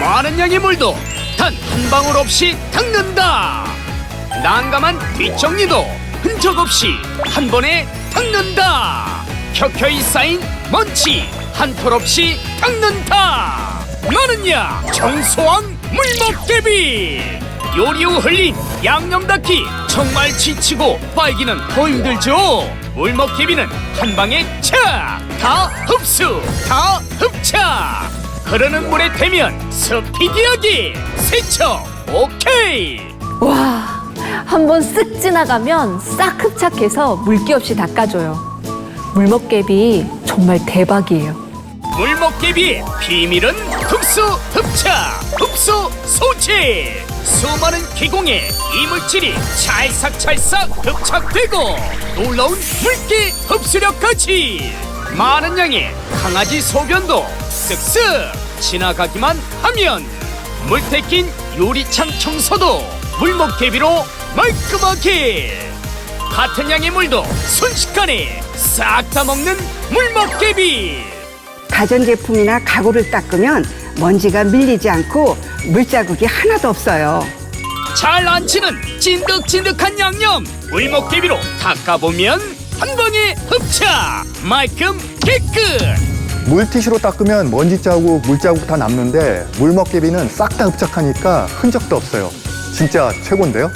많은 양의 물도 단 한 방울 없이 닦는다. 난감한 뒷정리도 흔적 없이 한 번에 닦는다. 켜켜이 쌓인 먼지 한 톨 없이 닦는다. 많은 양 청소왕 물먹개비. 요리 후 흘린 양념 닦기 정말 지치고 빨기는 더 힘들죠. 물먹개비는 한 방에 착다 흡수 다 흡착. 흐르는 물에 대면 스피디하게 세척 오케이. 와, 한번 쓱 지나가면 싹 흡착해서 물기 없이 닦아줘요. 물먹개비 정말 대박이에요. 물먹개비의 비밀은 흡수 흡착 흡수 소치 수많은 기공에 이물질이 찰싹찰싹 흡착되고 놀라운 물기 흡수력까지 많은 양의 강아지 소변도 쓱쓱 지나가기만 하면 물때 낀 요리창 청소도 물먹개비로 말끔하게. 같은 양의 물도 순식간에 싹 다 먹는 물먹개비. 가전제품이나 가구를 닦으면 먼지가 밀리지 않고 물자국이 하나도 없어요. 잘 안 치는 찐득찐득한 양념 물먹개비로 닦아보면 한 방에 흡착. 말끔 깨끗 물티슈로 닦으면 먼지 자국, 물 자국 다 남는데 물먹개비는 싹 다 흡착하니까 흔적도 없어요. 진짜 최고인데요?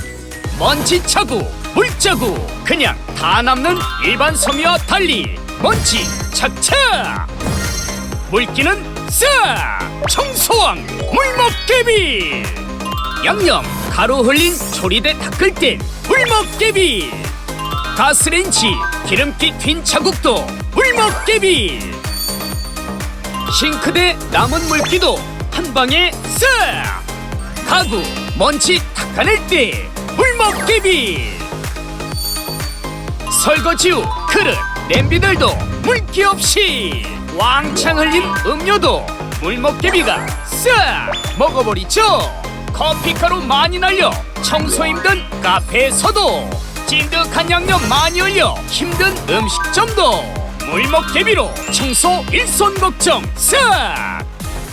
먼지 자국 물자국 그냥 다 남는 일반 섬유와 달리 먼지 착착! 물기는 싹! 청소왕 물먹개비! 양념 가루 흘린 조리대 닦을 땐 물먹개비! 가스레인지 기름기 튄 자국도 물먹개비 싱크대 남은 물기도 한 방에 싹 가구 먼지 닦아낼 때 물먹개비! 설거지 후 그릇 냄비들도 물기 없이 왕창 흘린 음료도 물먹개비가 싹 먹어버리죠! 커피가루 많이 날려 청소 힘든 카페에서도 찐득한 양념 많이 흘려 힘든 음식점도 물먹개비로 청소 일손 걱정 싹!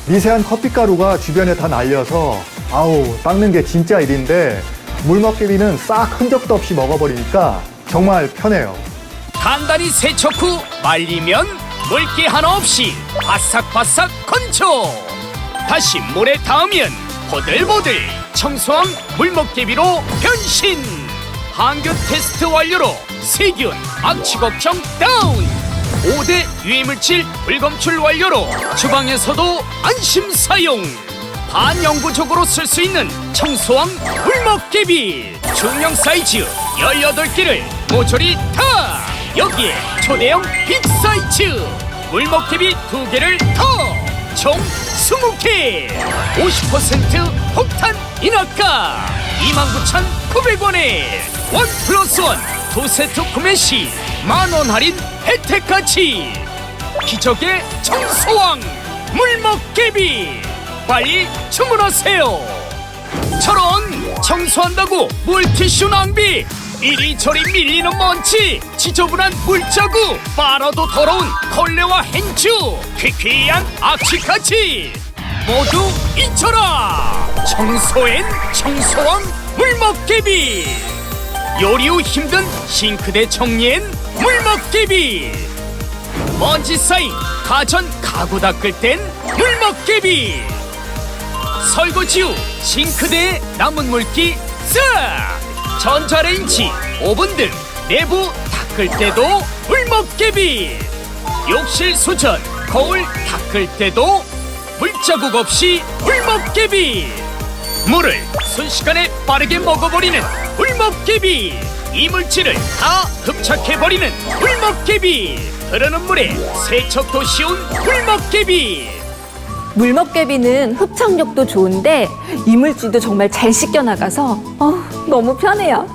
미세한 커피가루가 주변에 다 날려서 아우 닦는 게 진짜 일인데 물먹개비는 싹 흔적도 없이 먹어버리니까 정말 편해요. 간단히 세척 후 말리면 물기 하나 없이 바삭바삭 건조! 다시 물에 닿으면 보들보들 청소한 물먹개비로 변신! 항균 테스트 완료로 세균 악취 걱정 다운 5대 유해물질 불검출 완료로 주방에서도 안심 사용. 반영구적으로 쓸 수 있는 청소왕 물먹개비. 중형 사이즈 18개를 모조리 다! 여기에 초대형 빅 사이즈. 물먹개비 2개를 더총 20개! 50% 폭탄 인하가 29,900원에 원 플러스 원 두 세트 구매 시 만원 할인 혜택까지 기적의 청소왕 물먹개비. 빨리 주문하세요. 저런 청소한다고 물티슈 낭비. 이리저리 밀리는 먼지 지저분한 물자국 빨아도 더러운 걸레와 행주 퀴퀴한 악취까지. 모두 잊혀라. 청소엔 청소왕 물먹개비. 요리 후 힘든 싱크대 정리엔 물먹개비. 먼지 쌓인 가전 가구 닦을 땐 물먹개비. 설거지 후 싱크대에 남은 물기 싹 전자레인지 오븐 등 내부 닦을 때도 물먹개비. 욕실 수전 거울 닦을 때도 물자국 없이 물먹개비. 물을 순식간에 빠르게 먹어버리는 물먹개비 이물질을 다 흡착해버리는 물먹개비 흐르는 물에 세척도 쉬운 물먹개비 물먹개비는 흡착력도 좋은데 이물질도 정말 잘 씻겨나가서 어, 너무 편해요.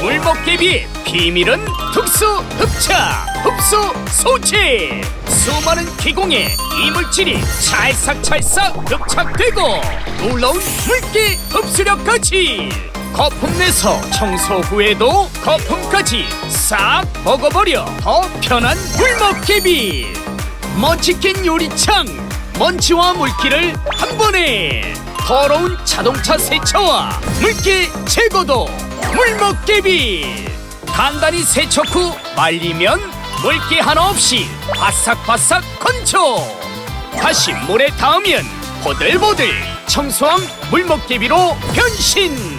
물먹개비의 비밀은 특수 흡착, 흡수 소치. 수많은 기공에 이물질이 찰싹찰싹 흡착되고 놀라운 물기 흡수력까지 거품 내서 청소 후에도 거품까지 싹 먹어버려. 더 편한 물먹개비. 낀 요리창 먼지와 물기를 한 번에 더러운 자동차 세차와 물기 제거도 물먹개비. 간단히 세척 후 말리면 물기 하나 없이 바삭바삭 건조 다시 물에 닿으면 보들보들 청소한 물먹개비로 변신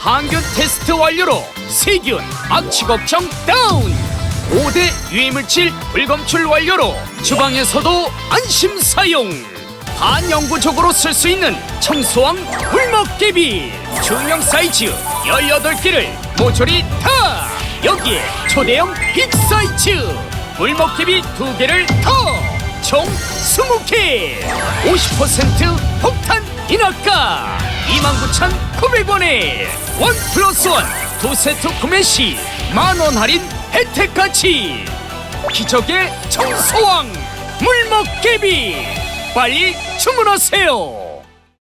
항균 테스트 완료로 세균 악취 걱정 다운! 5대 유해물질 불검출 완료로 주방에서도 안심 사용! 반영구적으로 쓸 수 있는 청소왕 물먹개비! 중형 사이즈 18개를 모조리 다! 여기에 초대형 빅 사이즈! 물먹개비 2개를 더 총 20개! 50% 폭탄 인하가 29,900원에 원 플러스 원두 세트 구매 시 만 원 할인 혜택까지 기적의 청소왕 물먹개비. 빨리 주문하세요